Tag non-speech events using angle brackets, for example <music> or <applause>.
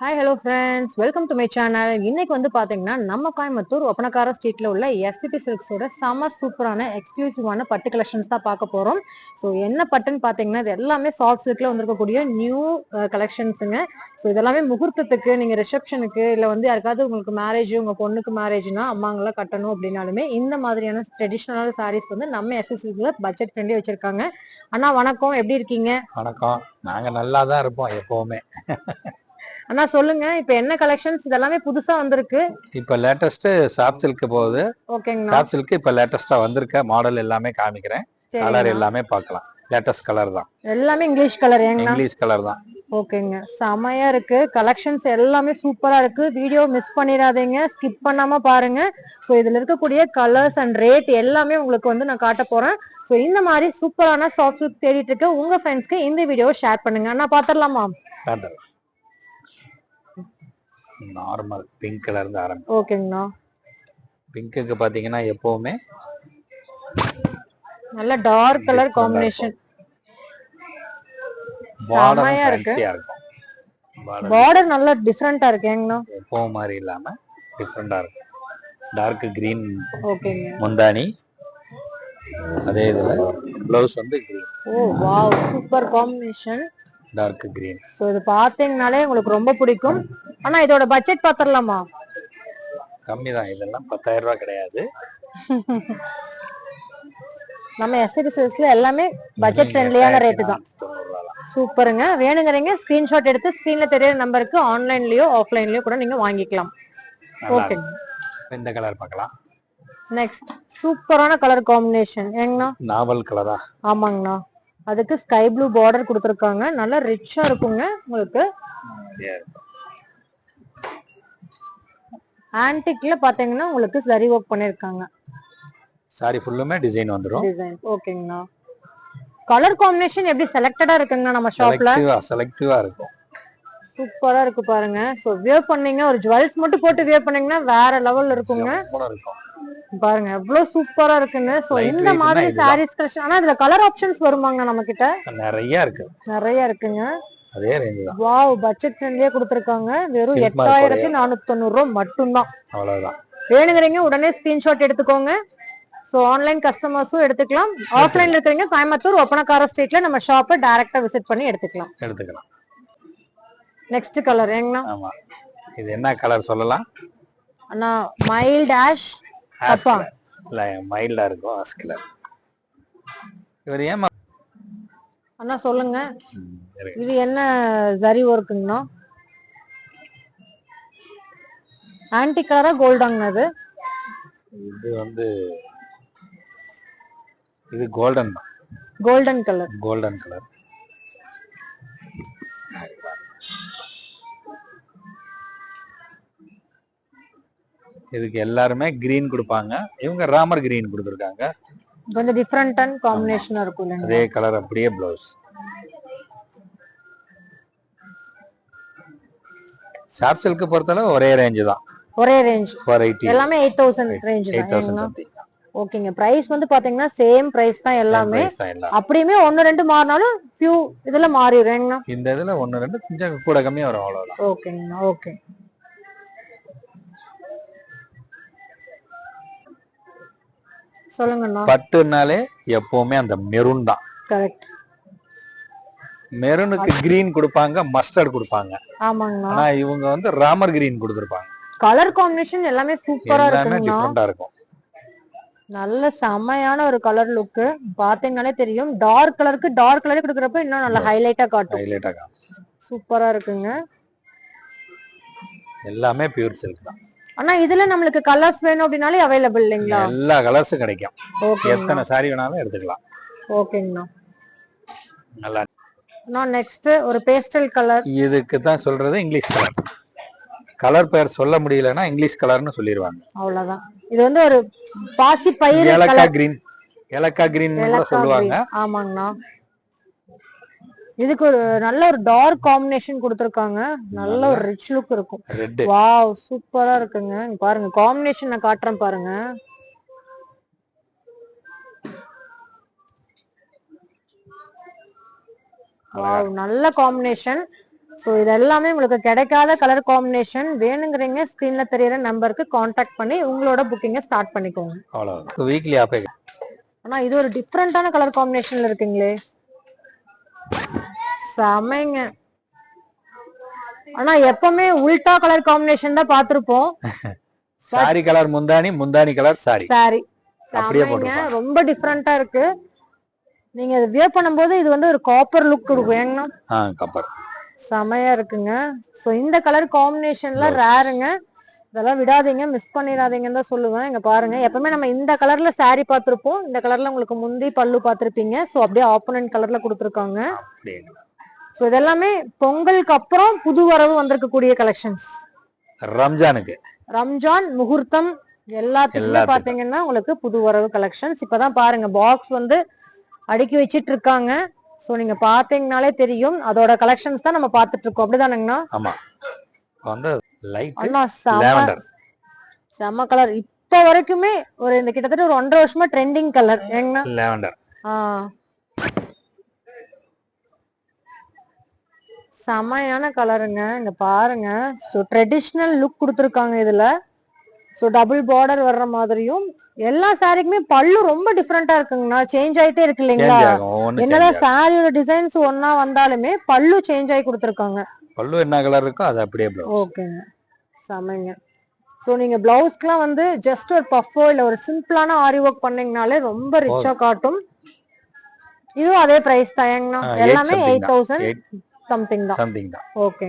Hi hello friends welcome to my channel இன்னைக்கு வந்து பாத்தீங்கன்னா நம்ம கோயம்புத்தூர் ஒப்பனக்கார ஸ்ட்ரீட்ல உள்ள எஸ்பிபி சில்க்ஸோட செம சூப்பரான எக்ஸ்க்ளூசிவான பட்டு கலெக்ஷன்ஸ் தான் பார்க்க போறோம். ஸோ என்ன பட்டுன்னு பாத்தீங்கன்னா இது எல்லாமே சாஃப்ட் சில்க்ல வந்திருக்கக்கூடிய நியூ கலெக்ஷன்ஸுங்க ஸோ இதெல்லாமே முகூர்த்தத்துக்கு நீங்க ரிசப்ஷனுக்கு இல்ல வந்து யாருக்காவது உங்களுக்கு மேரேஜ் உங்க பொண்ணுக்கு மேரேஜ்னா அம்மாங்கெல்லாம் கட்டணும் அப்படின்னாலுமே இந்த மாதிரியான ட்ரெடிஷ்னலான சாரீஸ் வந்து நம்ம எஸ்பி சில்க்ல பட்ஜெட் ஃப்ரெண்ட்லி வச்சிருக்காங்க. அண்ணா வணக்கம். எப்படி இருக்கீங்க? வணக்கம். நாங்க நல்லா தான் இருப்போம் எப்பவுமே. <laughs> அண்ணா சொல்லுங்க. இப்ப என்ன கலெக்ஷன்ஸ் இதெல்லாமே புதுசா வந்திருக்கு. இப்ப லேட்டஸ்ட் சாப் சில்க் போகுது. ஓகேங்கண்ணா. சாப் சில்க் இப்ப லேட்டஸ்டா வந்திருக்க. மாடல் எல்லாமே காமிக்கிறேன். கலர். எல்லாமே பார்க்கலாம். லேட்டஸ்ட் கலர் தான். எல்லாமே இங்கிலீஷ் கலர் இங்கிலீஷ் கலர் தான். ஓகேங்க. செமையா இருக்கு. கலெக்ஷன்ஸ் எல்லாமே சூப்பரா இருக்கு. வீடியோ மிஸ் பண்ணிடாதீங்க. ஸ்கிப் பண்ணாம பாருங்க. ஸோ இதுல இருக்கக்கூடிய கலர்ஸ் அண்ட் ரேட் எல்லாமே உங்களுக்கு வந்து நான் காட்ட போறேன். ஸோ இந்த மாதிரி சூப்பரான சாஃப்ட் தேடிட்டு இருக்க உங்க ஃப்ரெண்ட்ஸ்க்கு இந்த வீடியோவை ஷேர் பண்ணுங்க. அண்ணா பாத்திரலாமா நார்மல் பிங்க் கலர் இருந்து ஆரம்பி ஓகேங்கண்ணா. பிங்க்குக்கு பாத்தீங்கன்னா எப்பவுமே நல்ல டார்க் கலர் காம்பினேஷன் பார்டர். ஃபேன்சியா இருக்கும். பார்டர் நல்லா டிஃப்ரெண்டா இருக்கு. ஏங்கண்ணா எப்பவும் மாதிரி இல்லாம டிஃப்ரெண்டா இருக்கும். டார்க் கிரீன் ஓகேங்க. முந்தானி அதே இதுல ப்ளவுஸ் வந்து green oh wow super combination dark green so இது பார்த்தீங்கனாலே உங்களுக்கு ரொம்ப பிடிக்கும். ஆனா இதோட பட்ஜெட் பாத்திரலாமா கம்மி தான் இதெல்லாம் பத்தாயிரம் ரூபாய் கிடையாது. நம்ம சில்க்ஸ்ல எல்லாமே பட்ஜெட் ஃப்ரெண்ட்லியான ரேட்டு தான். சூப்பருங்க. வேணுங்கிறீங்க ஸ்கிரீன்ஷாட் எடுத்து ஸ்கிரீன்ல தெரியற நம்பருக்கு ஆன்லைன்லயோ ஆஃப்லைன்லயோ கூட நீங்க வாங்கிக்கலாம். ஓகே. இந்த கலர் பார்க்கலாம். நெக்ஸ்ட் சூப்பரான கலர் காம்பினேஷன் ஏங்கண்ணா? நாவல் கலரா ஆமாங்கண்ணா. அதுக்கு ஸ்கை ப்ளூ பார்டர் கொடுத்துருக்காங்க. நல்லா ரிச்சா இருக்குங்க உங்களுக்கு. ஆன்டிக்ல பாத்தீங்கன்னா உங்களுக்கு சரி ஒர்க் பண்ணிருக்காங்க. சாரி ஃபுல்லுமே டிசைன் வந்துரும். டிசைன் ஓகேங்கண்ணா கலர் காம்பினேஷன் எப்படி செலக்டடா இருக்குங்கண்ணா நம்ம ஷாப்ல செலக்டிவா செலக்டிவா இருக்கும். சூப்பரா இருக்கு பாருங்க. சோ வியர் பண்ணீங்க ஒரு ஜுவல்ஸ் மட்டும் போட்டு வியர் பண்ணீங்கன்னா வேற லெவல்ல இருக்குங்க. பாருங்க எவ்வளவு சூப்பரா இருக்குன்னு சோ இந்த மாதிரி. சாரீஸ் கலெக்ஷன் ஆனா இதுல கலர் ஆப்ஷன்ஸ் வருமாங்க நம்ம கிட்ட நிறைய இருக்கு. நிறைய இருக்குங்க. அதே ரேஞ்சு தான். வாவ் பட்ஜெட் ஃப்ரெண்ட்லியே கொடுத்துருக்காங்க. வெறும் எட்டாயிரத்தி நானூத்தி தொண்ணூறு ரூபாய் மட்டும்தான். அவ்வளவுதான். வேணுங்கிறீங்க உடனே ஸ்கிரீன்ஷாட் எடுத்துக்கோங்க. சோ ஆன்லைன் கஸ்டமர்ஸும் எடுத்துக்கலாம். ஆஃப்லைன்ல இருக்கிறீங்க கோயம்புத்தூர் ஒப்பனக்கார ஸ்ட்ரீட்ல நம்ம ஷாப்பை டைரக்டா விசிட் பண்ணி எடுத்துக்கலாம். எடுத்துக்கலாம். நெக்ஸ்ட் கலர் ஏங்கண்ணா? ஆமா. இது என்ன கலர் சொல்லலாம்? அண்ணா மைல் டேஷ் ஆஷ் அப்பா. இல்ல மைல்டா இருக்கும் ஆஸ் கலர் இவர் ஏமா அண்ணா சொல்லுங்க. இது என்ன ஜரி ஒர்க்குங்கண்ணா ஆன்டி கலரா கோல்டாங்கண்ணா அது இது? வந்து இது கோல்டன் தான். கோல்டன் கலர் கோல்டன் கலர் இதுக்கு எல்லாருமே கிரீன் கொடுப்பாங்க. இவங்க ராமர் கிரீன் கொடுத்துருக்காங்க. கொஞ்சம் டிஃப்ரெண்டான காம்பினேஷனா இருக்கும் அதே கலர் அப்படியே பிளவுஸ் ஷாப் சில்க்கு பொறுத்தளவு ஒரே ரேஞ்சு தான். ஒரே ரேஞ்ச் எயிட்டி எல்லாமே eight thousand range eight thousand something ஓகேங்க பிரைஸ் வந்து பாத்தீங்கன்னா சேம் பிரைஸ் தான் எல்லாமே. தான் எல்லாம். அப்படியுமே ஒன்னு ரெண்டு மாறினாலும் ஃபியூ இதுல மாறிடுறேங்கண்ணா இந்த இதுல ஒன்னு ரெண்டு கொஞ்சம் கூட கம்மியா வரும் அவ்வளவுதான். ஓகேங்கண்ணா ஓகே சொல்லுங்கண்ணா. பட்டுனாலே எப்பவுமே அந்த மெரூன் தான். கரெக்ட் மெரூனுக்கு கிரீன் கொடுப்பாங்க மஸ்டர்ட் கொடுப்பாங்க. ஆமாங்கண்ணா. ஆனா இவங்க வந்து ராமர் கிரீன் கொடுத்துருப்பாங்க. கலர் காம்பினேஷன் எல்லாமே சூப்பரா எல்லாமே டிஃப்ரெண்டா இருக்கும். நல்ல செமையான ஒரு கலர் லுக்கு பாத்தீங்கன்னாலே தெரியும். டார்க் கலருக்கு டார்க் கலர் கொடுக்குறப்ப இன்னும் நல்ல ஹைலைட்டா காட்டும். ஹைலைட்டா சூப்பரா இருக்குங்க. எல்லாமே பியூர் சில்க் தான். ஆனா இதுல நம்மளுக்கு கலர்ஸ் வேணும் அப்படின்னாலே அவைலபிள் இல்லைங்களா? எல்லா கலர்ஸும் கிடைக்கும். ஓகேங்கண்ணா. எத்தனை சாரி வேணாலும் எடுத்துக்கலாம். ஓகேங்கண்ணா. நல்லா நான் நெக்ஸ்ட் ஒரு பேஸ்டல் கலர் இதுக்கு தான் சொல்றது இங்கிலீஷ் கலர் கலர் பேர் சொல்ல முடியலன்னா இங்கிலீஷ் கலர்னு சொல்லிடுவாங்க. அவ்வளவுதான். இது வந்து ஒரு பாசி பயிறு ஏலக்கா கலர் கிரீன் ஏலக்கா கிரீன் சொல்லுவாங்க. ஆமாங்கண்ணா. இதுக்கு ஒரு நல்ல ஒரு டார்க் காம்பினேஷன் கொடுத்துருக்காங்க. நல்ல ஒரு ரிச் லுக் இருக்கும். வாவ் சூப்பரா இருக்குங்க. பாருங்க காம்பினேஷன் நான் காட்டுறேன் பாருங்க. வாவ் நல்ல காம்பினேஷன் ஸோ இது எல்லாமே உங்களுக்கு கிடைக்காத கலர் காம்பினேஷன் வேணுங்கிறீங்க ஸ்க்ரீன்ல தெரியற நம்பருக்கு காண்டாக்ட் பண்ணி உங்களோட புக்கிங்கை ஸ்டார்ட் பண்ணிக்கோங்க. அவ்வளவுதான். வீக்லி ஆனா இது ஒரு டிஃப்ரெண்டான கலர் காம்பினேஷன்ல இருக்குங்களே. செமைங்க. ஆனா எப்பவுமே உல்டா கலர் காம்பினேஷன் தான் பார்த்திருப்போம். <laughs> சாரி கலர் முந்தானி முந்தானி கலர் சாரி. சாரி. செமைங்க. ரொம்ப டிஃப்ரெண்டா இருக்கு. நீங்க இது வியர் பண்ணும்போது இது வந்து ஒரு காப்பர் லுக் கொடுக்கும். ஏங்கண்ணா கப்பர் செமையா இருக்குங்க. சோ இந்த கலர் காம்பினேஷன்ல ரேருங்க இதெல்லாம் விடாதீங்க மிஸ் பண்ணிடாதீங்கன்னு தான் சொல்லுவேன். இங்க பாருங்க. எப்பவுமே நம்ம இந்த கலர்ல saree பார்த்திருப்போம். இந்த கலர்ல உங்களுக்கு முந்தி பல்லு பார்த்திருப்பீங்க. சோ அப்படியே ஆப்போனன்ட் கலர்ல கொடுத்துருக்காங்க. சோ இதெல்லாமே பொங்கலுக்கு அப்புறம் புது வரவு வந்திருக்கக்கூடிய கலெக்ஷன்ஸ் ரம்ஜானுக்கு. ரம்ஜான் முகூர்த்தம் எல்லாத்துக்குமே. பாத்தீங்கன்னா உங்களுக்கு புது வரவு கலெக்ஷன்ஸ் இப்பதான் பாருங்க பாக்ஸ் வந்து அடுக்கி வச்சிட்டு இருக்காங்க சோ நீங்க பாத்தீங்கனாலே தெரியும். அதோட கலெக்ஷன்ஸ் தான் நம்ம பாத்துட்டு இருக்கோம் அப்படிதானங்கண்ணா? ஆமா. வந்து லைட் செம கலர் இப்ப வரைக்குமே ஒரு இந்த கிட்டத்தட்ட ஒரு ஒன்றரை வருஷமா ட்ரெண்டிங் கலர் ஏங்கண்ணா? லேவண்டர் செமையான கலருங்க. இங்க பாருங்க. ஸோ ட்ரெடிஷ்னல் லுக் கொடுத்துருக்காங்க இதுல. ஸோ டபுள் பார்டர் வர்ற மாதிரியும் எல்லா சாரிக்குமே பல்லு ரொம்ப டிஃப்ரெண்டா இருக்குங்கண்ணா. சேஞ்ச் ஆயிட்டே இருக்கு இல்லைங்களா? என்னதான். சாரியோட டிசைன்ஸ் ஒன்னா வந்தாலுமே பல்லு சேஞ்ச் ஆகி கொடுத்துருக்காங்க. பல்லு என்ன கலர் இருக்கோ அது அப்படியே ஓகேங்க. செமைங்க. ஸோ நீங்க பிளவுஸ்க்குலாம் வந்து ஜஸ்ட் ஒரு பஃபோ இல்ல ஒரு சிம்பிளான ஆரி ஒர்க் பண்ணீங்கனாலே ரொம்ப ரிச்சா காட்டும். இதுவும் அதே பிரைஸ் eight எல்லாமே எயிட் தான். தௌசண்ட் சம்திங் தான். சம்திங் தான். ஓகே